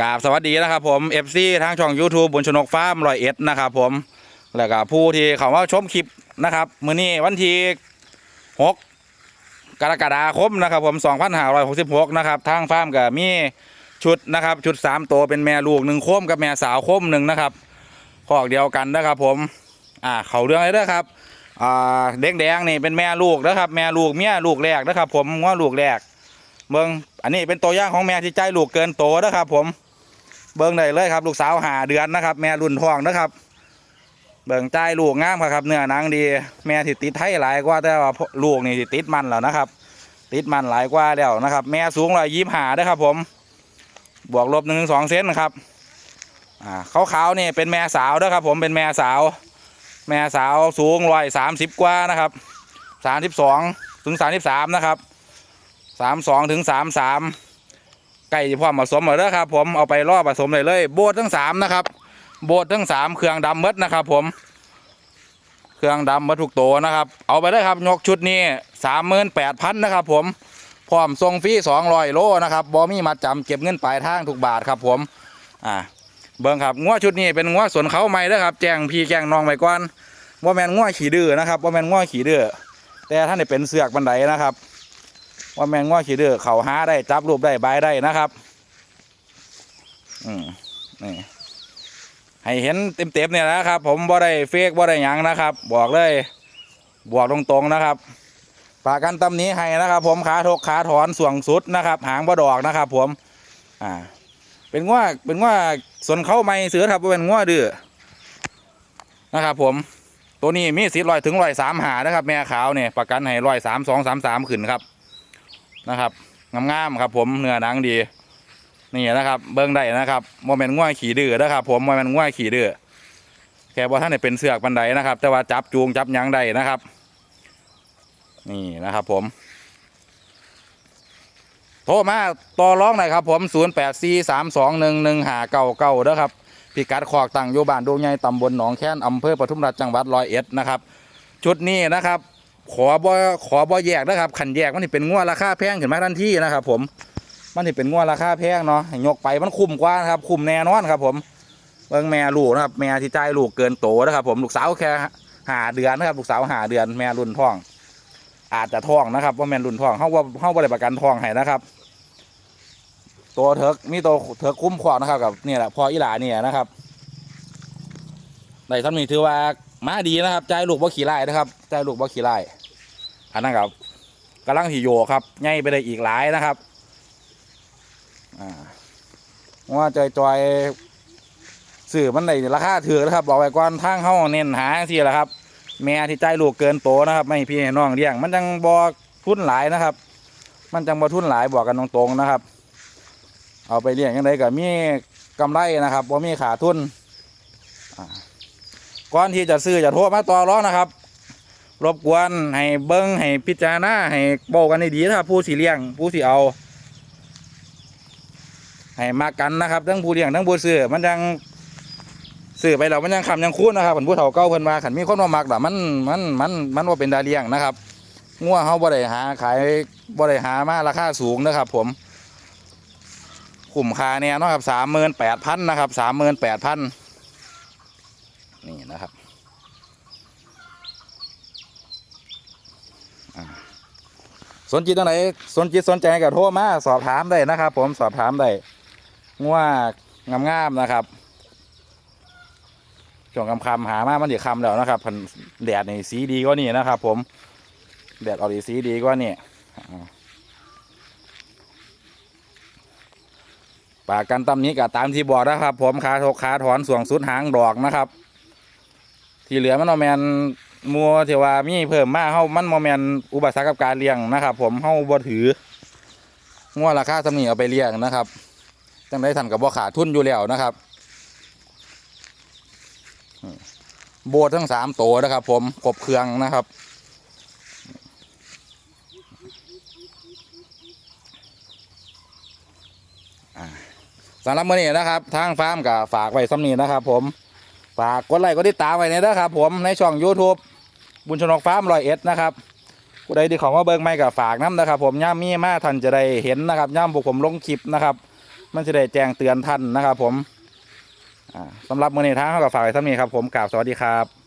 กราบสวัสดีนะครับผม FC ทางช่อง YouTube บุญชนกฟาร์มรอยเอ็ดนะครับผมแล้วก็ผู้ที่เขาว่าชมคลิปนะครับมื้อนี้วันที่6กรกฎาคมนะครับผม2566นะครับทางฟาร์มก็มีชุดนะครับชุด3ตัวเป็นแม่ลูกหนึ่งโคมกับแม่สาวโคมหนึ่งนะครับคอกเดียวกันนะครับผมอ่าเขาเรื่องอะไรเด้อครับอ่าแดงๆนี่เป็นแม่ลูกนะครับแม่ลูกเมียลูกแรกนะครับผมว่าลูกแรกเบิ้งอันนี้เป็นตัวอย่างของแม่ที่ใจลูกเกินโตนะครับผม เบิ้งได้เลยครับ ลูกสาวหาเดือนนะครับ แม่รุ่นทองนะครับ เบิ้งใจลูกงามครับเนื้อหนังดี แม่ที่ติดไทยหลายกว่าแต่ว่าลูกนี่ที่ติดมันแล้วนะครับ ติดมันหลายกว่าแล้วนะครับ แม่สูงร้อยยี่หาด้ครับ ผม บวกลบหนึ่งถึงสองเซนนะครับอ่าขาวๆนี่เป็นแม่สาวนะครับ ผมเป็นแม่สาว แม่สาวสูงร้อยสามสิบกว่านะครับสามสิบสองถึงสามสิบสามนะครับสามสองถึงสามสาม ไก่ที่พ่อผสมมาแล้วครับ ผมเอาไปล่อผสมเลยเลย โบดทั้งสามนะครับ โบดทั้งสามเครื่องดำหมดนะครับ ผม เครื่องดำมดทุกตัวนะครับ เอาไปเลยครับยกชุดนี้สามหมื่นแปดพันนะครับ ผมพร้อมส่งฟรีสองร้อยโลนะครับบอมี่มาจำเก็บเงินปลายทางทุกบาทครับ ผมอ่าเบิ้งครับงัวชุดนี้เป็นงัวสวนเขาใหม่เด้อครับ แจ้งพี่แจ้งน้องไปก่อนว่าแมนงัวขี่ดื้อนะครับว่าแมนงัวขี่ดื้อแต่ท่านได้เป็นเสือกบันไดนะครับ ว่าแมงว่าขี้เดือเขาหาได้จับรูปได้ใบได้นะครับ อืมนี่ให้เห็นเต็มๆเนี่ยนะครับ ผมบ่ได้เฟกบ่ได้หยังนะครับ บอกเลยบอกตรงๆนะครับฝากกันตำนี้ให้นะครับ ผมขาทกขาถอนส่วงสุดนะครับ หางบ่ดอกนะครับ ผม อ่า เป็นว่าเป็นว่าส่วนเขาไม่เสือครับเป็นว่าดื้อนะครับ ผม ตัวนี้มีสิทธิ์ลอยถึงลอยสามหานะครับ แม่ขาวเนี่ยประกันให้ลอยสามสองสามสามขึ้นครับ นะครับงามๆครับ ผมเนื้อหนังดี นี่นะครับ เบิ้งได้นะครับโมเมนง่วยขี่ดื้อนะครับ ผมโมเมนง่วยขี่ดื้อแค่ว่าท่านเนี่ยเป็นเสือกบันไดนะครับ แต่ว่าจับจูงจับยังได้นะครับ นี่นะครับ ผม โทรมาต่อร้องหน่อยครับ ผม0 8 4 3 2 1 1 5 9 9นะครับพิกัดขอกตั้งอยู่บ้านดวงใหญ่ตำบลหนองแค้นอำเภอปทุมราชจังหวัดร้อยเอ็ดนะครับ ชุดนี้นะครับ ขอบ่ขอบ่แยกนะครับขันแยกมันนี่เป็นงวดราคาแพงขึ้นมาทันทีนะครับ ผมมันนี่เป็นงวดราคาแพงเนาะยกไปมันคุ้มกว่านะครับคุ้มแน่นอนครับ ผมเบิ่งแม่ลูกนะครับ แม่ที่ใจลูกเกินโตนะครับ ผมลูกสาวแค่หาเดือนนะครับ ลูกสาวหาเดือนแม่รุ่นท้อง อาจจะท้องนะครับว่าแม่รุ่นท้องเฮาว่าเฮาบ่ได้ประกันท้องให้นะครับตัวเถิกมีตัวเถิกคุ้มครองนะครับกับเนี่แหละพออีหลาเนี่ยนะครับในท่านนี้ถือว่ามาดีนะครับใจลูกบ่ขี่ไล่นะครับใจลูกบ่ขี่ไล่ อันนั้นครับกำลังที่โยครับใหญ่ไปได้อีกหลายนะครับอ่าว่าจอยจอยๆสื่อมันได้ราคาถือนะครับ บอกไว้ก่อนทางเข้าเน้นหาทีแหละครับ แม่ที่ใจลูกเกินโตนะครับ ไม่พี่น้องเลี้ยง มันจังบอทุนหลายนะครับ มันจังบอทุนหลายบอกกันตรงๆนะครับ เอาไปเลี้ยงยังไงก็มีกำไรนะครับบ่มีขาทุนก่อนที่จะซื้อจะโทรมาต่อร้องนะครับ รบกวนให้เบิ้งให้พิจารณาให้บอกกันดีๆนะครับผู้สีเลี้ยง ผู้สีเอา ให้มากันนะครับทั้งผู้เลี้ยงทั้งผู้ซื้อมันยังซื้อไปแล้วมันยังคำยังคุ้นะครับผมผู้เฒ่าเก่าเพิ่นมาขันมีคนมามักแต่มันมันมันมันว่าเป็นดาเลี้ยงนะครับงัวเขาบ่ได้หาขายบ่ได้หามาราคาสูงนะครับ ผมคุ้มคาเนี่ยนะครับสามหมื่นแปดพันนะครับสามหมื่นแปดพันนี่นะครับ สนจิตตรงไหนสนจิตสนใจก็โทรมาสอบถามได้นะครับ ผมสอบถามได้ง่วงงามๆนะครับช่วงคำคำหามามันเดี๋ยวคำแล้วนะครับพันแดดในสีดีกว่านี่นะครับ ผมแดดออกดีสีดีกว่านี่ปากกันตำนี้กับตามที่บอกนะครับ ผมขาทกขาถอนส่วงสุดหางดอกนะครับ ที่เหลือมันเอาแมน มัวเทว่ามีเพิ่มมาเฮามันโมแมนอุปสรรคกับการเลี้ยงนะครับ ผมเฮาบ่ถืองัวราคาสำนีเอาไปเลี้ยงนะครับจังได้ทันกับบ่ขาดทุนอยู่แล้วนะครับ โบสถ์ทั้งสามตัวนะครับ ผมครบเครื่องนะครับอ่าสำหรับมื้อนี้นะครับ ทางฟาร์มก็ฝากไว้สำนีนะครับ ผมฝากกดไลค์กดติดตามไว้เนี่ยนะครับ ผมในช่อง YouTube บุญชนกฟาร์มรอยเอ็ดนะครับผู้ใดที่ของมาเบิ้งไม่กับฝากน้ำนะครับ ผมย่ามมีมาท่านจะได้เห็นนะครับย่ามบุกผมลงคลิปนะครับ มันจะได้แจ้งเตือนท่านนะครับ ผมอ่าสำหรับมื้อนี้ทางเขาก็ฝากไว้ท่านี้ครับ ผมกราบสวัสดีครับ